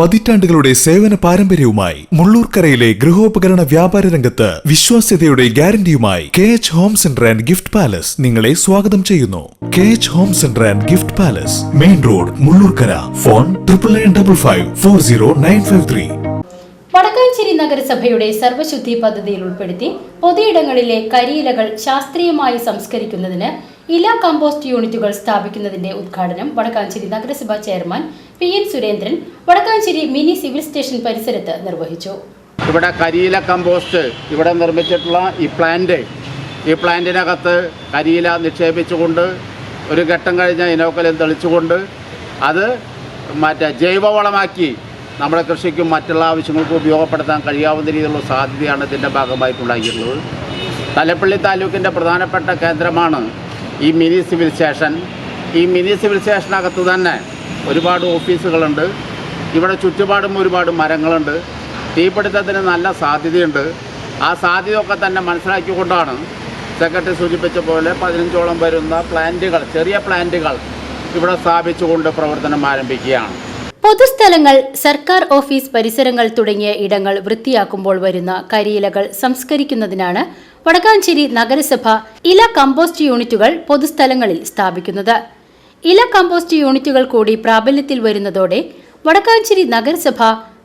പതിറ്റാണ്ടുകളുടെ സേവന പാരമ്പര്യവുമായി മുള്ളൂർക്കരയിലെ ഗൃഹോപകരണ വ്യാപാര രംഗത്ത് വിശ്വാസ്യതയുടെ ഗ്യാരണ്ടിയുമായി K H home centre and gift palace നിങ്ങളെ സ്വാഗതം ചെയ്യുന്നു. K H home centre and gift palace main road Mullurkara. Phone triple nine double five four zero nine five three Vadakkanchery നഗരസഭയുടെ സർവശുദ്ധി പദ്ധതിയിൽ ഉൾപ്പെടുത്തി പൊതുയിടങ്ങളിലെ കരിയിലകൾ ശാസ്ത്രീയമായി സംസ്കരിക്കുന്നതിന് ഇല കമ്പോസ്റ്റ് യൂണിറ്റുകൾ സ്ഥാപിക്കുന്നതിന്റെ ഉദ്ഘാടനം വടക്കാഞ്ചേരി നഗരസഭാ chairman P N Surendran Vadakkanchery mini civil station പരിസരത്ത് നിർവഹിച്ചു. ഇവിടെ കരിയില കമ്പോസ്റ്റ് ഇവിടെ നിർമ്മിച്ചിട്ടുള്ള ഈ പ്ലാന്റ് ഈ പ്ലാന്റിനകത്ത് കരിയില നിക്ഷേപിച്ചുകൊണ്ട് ഒരു ഘട്ടം കഴിഞ്ഞ ഇനോക്കലിൽ തെളിച്ചുകൊണ്ട് അത് മറ്റേ ജൈവവളമാക്കി നമ്മുടെ കൃഷിക്കും മറ്റുള്ള ആവശ്യങ്ങൾക്കും ഉപയോഗപ്പെടുത്താൻ കഴിയാവുന്ന രീതിയിലുള്ള സാധ്യതയാണ് ഇതിന്റെ ഭാഗമായിട്ടുണ്ടായിട്ടുള്ളത്. തലപ്പള്ളി താലൂക്കിന്റെ പ്രധാനപ്പെട്ട കേന്ദ്രമാണ് ഈ മിനി സിവിൽ സ്റ്റേഷൻ ഈ മിനി സിവിൽ സ്റ്റേഷനകത്ത് തന്നെ ഒരുപാട് ഓഫീസുകളുണ്ട്. ഇവിടെ ചുറ്റുപാടും ഒരുപാട് മരങ്ങളുണ്ട്. തീപിടുത്തത്തിന് നല്ല സാധ്യതയുണ്ട്. ആ സാധ്യതയൊക്കെ തന്നെ മനസ്സിലാക്കിക്കൊണ്ടാണ് സെക്രട്ടറി സൂചിപ്പിച്ച പോലെ പതിനഞ്ചോളം വരുന്ന പ്ലാന്റുകൾ ചെറിയ പ്ലാന്റുകൾ ഇവിടെ സ്ഥാപിച്ചുകൊണ്ട് പ്രവർത്തനം ആരംഭിക്കുകയാണ്. പൊതുസ്ഥലങ്ങൾ സർക്കാർ ഓഫീസ് പരിസരങ്ങൾ തുടങ്ങിയ ഇടങ്ങൾ വൃത്തിയാക്കുമ്പോൾ വരുന്ന കരിയിലകൾ സംസ്കരിക്കുന്നതിനാണ് വടക്കാഞ്ചേരി നഗരസഭ ഇല കമ്പോസ്റ്റ് യൂണിറ്റുകൾ പൊതുസ്ഥലങ്ങളിൽ സ്ഥാപിക്കുന്നത്. ഇല കമ്പോസ്റ്റ് യൂണിറ്റുകൾ കൂടി പ്രാബല്യത്തിൽ വരുന്നതോടെ വടക്കാഞ്ചേരി നഗരസഭ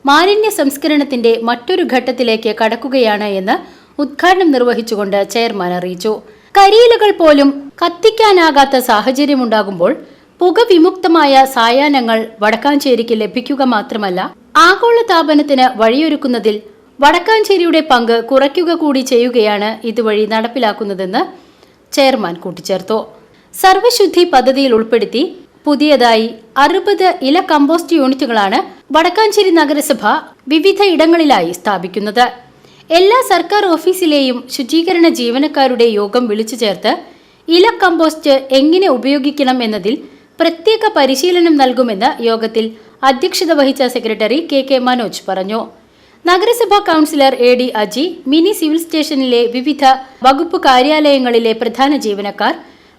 മാലിന്യ സംസ്കരണത്തിന്റെ മറ്റൊരു ഘട്ടത്തിലേക്ക് കടക്കുകയാണ് എന്ന് ഉദ്ഘാടനം നിർവഹിച്ചുകൊണ്ട് ചെയർമാൻ അറിയിച്ചു. കരിയിലകൾ പോലും കത്തിക്കാനാകാത്ത സാഹചര്യമുണ്ടാകുമ്പോൾ പുകവിമുക്തമായ സായാഹ്നങ്ങൾ വടക്കാഞ്ചേരിക്ക് ലഭിക്കുക മാത്രമല്ല ആഗോള താപനത്തിന് വഴിയൊരുക്കുന്നതിൽ വടക്കാഞ്ചേരിയുടെ പങ്ക് കുറയ്ക്കുക കൂടി ചെയ്യുകയാണ് ഇതുവഴി നടപ്പിലാക്കുന്നതെന്ന് ചെയർമാൻ കൂട്ടിച്ചേർത്തു. സർവശുദ്ധി പദ്ധതിയിൽ ഉൾപ്പെടുത്തി പുതിയതായി അറുപത് ഇല കമ്പോസ്റ്റ് യൂണിറ്റുകളാണ് വടക്കാഞ്ചേരി നഗരസഭ വിവിധ ഇടങ്ങളിലായി സ്ഥാപിക്കുന്നത്. എല്ലാ സർക്കാർ ഓഫീസിലെയും ശുചീകരണ ജീവനക്കാരുടെ യോഗം വിളിച്ചു ചേർത്ത് ഇല കമ്പോസ്റ്റ് എങ്ങനെ ഉപയോഗിക്കണം എന്നതിൽ പ്രത്യേക പരിശീലനം നൽകുമെന്ന് യോഗത്തിൽ അധ്യക്ഷത വഹിച്ച സെക്രട്ടറി കെ കെ മനോജ് പറഞ്ഞു. നഗരസഭാ councillor A D Aji mini civil സ്റ്റേഷനിലെ വിവിധ വകുപ്പ് കാര്യാലയങ്ങളിലെ പ്രധാന ജീവനക്കാർ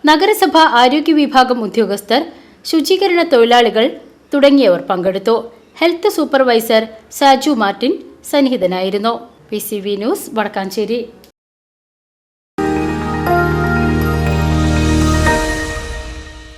നഗരസഭാ ആരോഗ്യ വിഭാഗം ഉദ്യോഗസ്ഥർ ശുചീകരണ തൊഴിലാളികൾ തുടങ്ങിയവർ പങ്കെടുത്തു. Health supervisor Saju Martin സന്നിഹിതനായിരുന്നു. P C V news Vadakkanchery.